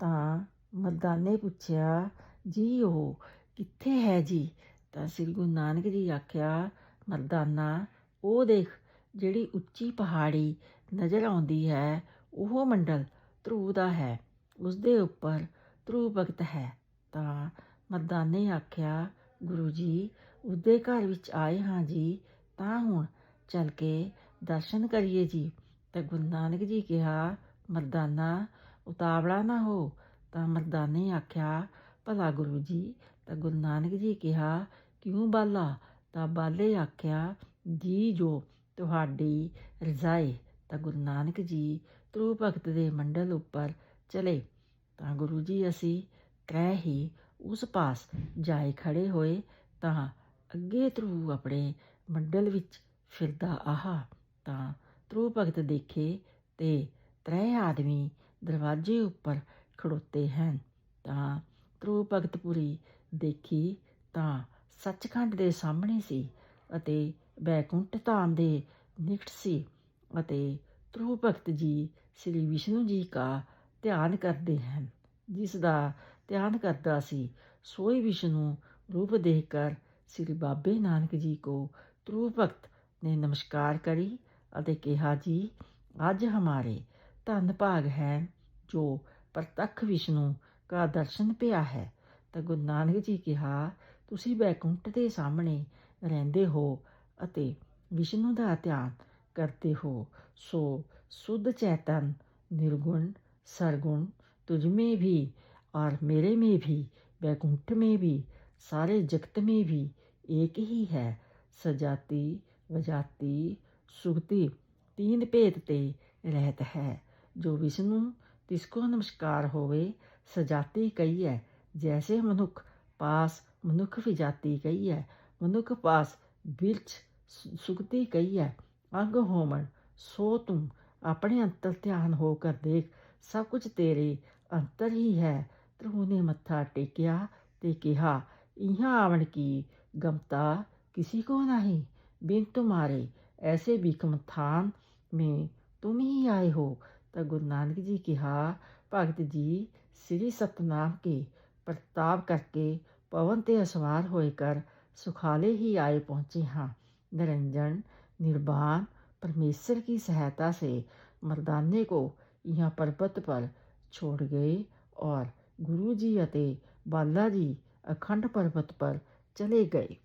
ਤਾਂ ਮਰਦਾਨੇ ਪੁੱਛਿਆ, ਜੀ ਉਹ ਕਿੱਥੇ ਹੈ ਜੀ? ਤਾਂ ਸ੍ਰੀ ਗੁਰੂ ਨਾਨਕ ਜੀ ਆਖਿਆ, ਮਰਦਾਨਾ, ਉਹ ਦੇਖ, ਜਿਹੜੀ ਉੱਚੀ ਪਹਾੜੀ ਨਜ਼ਰ ਆਉਂਦੀ ਹੈ, ਉਹ ਮੰਡਲ ਧਰੂ ਦਾ ਹੈ, ਉਸ ਦੇ ਉੱਪਰ ਧਰੂ ਭਗਤ ਹੈ। ਤਾਂ ਮਰਦਾਨੇ ਆਖਿਆ, ਗੁਰੂ ਜੀ ਉਸਦੇ ਘਰ ਵਿੱਚ ਆਏ ਹਾਂ ਜੀ, ਤਾਂ ਹੁਣ ਚੱਲ ਕੇ ਦਰਸ਼ਨ ਕਰੀਏ ਜੀ। ਤਾਂ ਗੁਰੂ ਨਾਨਕ ਜੀ ਕਿਹਾ, ਮਰਦਾਨਾ ਉਤਾਵਲਾ ਨਾ ਹੋ। ਤਾਂ ਮਰਦਾਨੇ ਆਖਿਆ, ਭਲਾ ਗੁਰੂ ਜੀ, ਤਾਂ ਗੁਰੂ ਨਾਨਕ ਜੀ ਕਿਹਾ, ਕਿਉਂ ਬਾਲਾ? ਤਾਂ ਬਾਲੇ ਆਖਿਆ, ਜੀ ਜੋ ਤੁਹਾਡੀ ਰਜ਼ਾਏ ਤਾਂ ਗੁਰੂ ਨਾਨਕ ਜੀ ਧਰੂ ਭਗਤ ਦੇ ਮੰਡਲ ਉੱਪਰ ਚਲੇ। ਤਾਂ ਗੁਰੂ ਜੀ ਅਸੀਂ ਤ੍ਰੈ ਹੀ ਉਸ ਪਾਸ ਜਾਏ ਖੜੇ ਹੋਏ, ਤਾਂ ਅੱਗੇ ਧਰੂ ਆਪਣੇ ਮੰਡਲ ਵਿੱਚ ਫਿਰਦਾ ਆਹਾ। ਤਾਂ ਧਰੂ ਭਗਤ ਦੇਖੇ ਤੇ ਤ੍ਰੈ ਆਦਮੀ ਦਰਵਾਜ਼ੇ ਉੱਪਰ ਖੜੋਤੇ ਹਨ। ਤਾਂ ਧਰੂ ਭਗਤਪੁਰੀ ਦੇਖੀ ਤਾਂ ਸੱਚਖੰਡ ਦੇ ਸਾਹਮਣੇ ਸੀ ਅਤੇ ਬੈਕੁੰਠ ਧਾਮ ਦੇ ਨਿਕਟ ਸੀ ਅਤੇ ਧਰੂ ਭਗਤ ਜੀ ਸ੍ਰੀ ਵਿਸ਼ਨੂੰ ਜੀ ਦਾ ਧਿਆਨ ਕਰਦੇ ਹਨ। ਜਿਸ ਦਾ ਧਿਆਨ ਕਰਦਾ ਸੀ, ਸੋਈ ਵਿਸ਼ਨੂੰ ਰੂਪ ਦੇਖ ਕਰ ਸ੍ਰੀ ਬਾਬੇ ਨਾਨਕ ਜੀ ਕੋ ਧਰੂ ਭਗਤ ਨੇ ਨਮਸਕਾਰ ਕਰੀ ਅਤੇ ਕਿਹਾ, ਜੀ, ਅੱਜ ਹਮਾਰੇ ਧੰਨ ਭਾਗ ਹੈ ਜੋ ਪ੍ਰਤੱਖ ਵਿਸ਼ਨੂੰ ਦਾ ਦਰਸ਼ਨ ਪਿਆ ਹੈ ਤਾਂ ਗੁਰੂ ਨਾਨਕ ਜੀ ਕਿਹਾ ਤੁਸੀਂ ਬੈਕੁੰਠ ਦੇ ਸਾਹਮਣੇ ਰਹਿੰਦੇ ਹੋ ਅਤੇ ਵਿਸ਼ਨੂੰ ਦਾ ਧਿਆਨ करते हो सो शुद्ध चैतन निर्गुण सरगुण तुझ में भी और मेरे में भी वैकुंठ में भी सारे जगत में भी एक ही है सजाति वजाति सुगति तीन भेद ते रहत है जो विष्णु तिसको नमस्कार होवे सजाति कही है जैसे मनुख पास मनुख विजाति कही है मनुख पास बिरछ सुगति कही है ਅੰਗ ਹੋਮਣ ਸੋ ਤੁਮ ਆਪਣੇ ਅੰਤਰ ਧਿਆਨ ਹੋ ਕਰ ਦੇਖ ਸਭ ਕੁਝ ਤੇਰੇ ਅੰਤਰ ਹੀ ਹੈ ਧਰੂ ਨੇ ਮੱਥਾ ਟੇਕਿਆ ਤੇ ਕਿਹਾ ਇਹਾਂ ਆਵਣ ਕੀ ਗਮਤਾ किसी को नहीं बिन तुम्हारे ऐसे बिकम थान में तुम ही आए हो ਤਾਂ ਗੁਰੂ ਨਾਨਕ ਜੀ ਕਿਹਾ ਭਗਤ ਜੀ ਸ੍ਰੀ ਸਤਨਾਮ ਕੇ ਪ੍ਰਤਾਪ ਕਰਕੇ ਪਵਨ ਤੇ ਅਸਵਾਰ ਹੋਏ ਕਰ ਸੁਖਾਲੇ ही आए पहुंचे हाँ निरंजन निर्वाण परमेश्वर की सहायता से मर्दाने को यहाँ पर्वत पर छोड़ गए और गुरु जी अते बाला जी अखंड पर्वत पर चले गए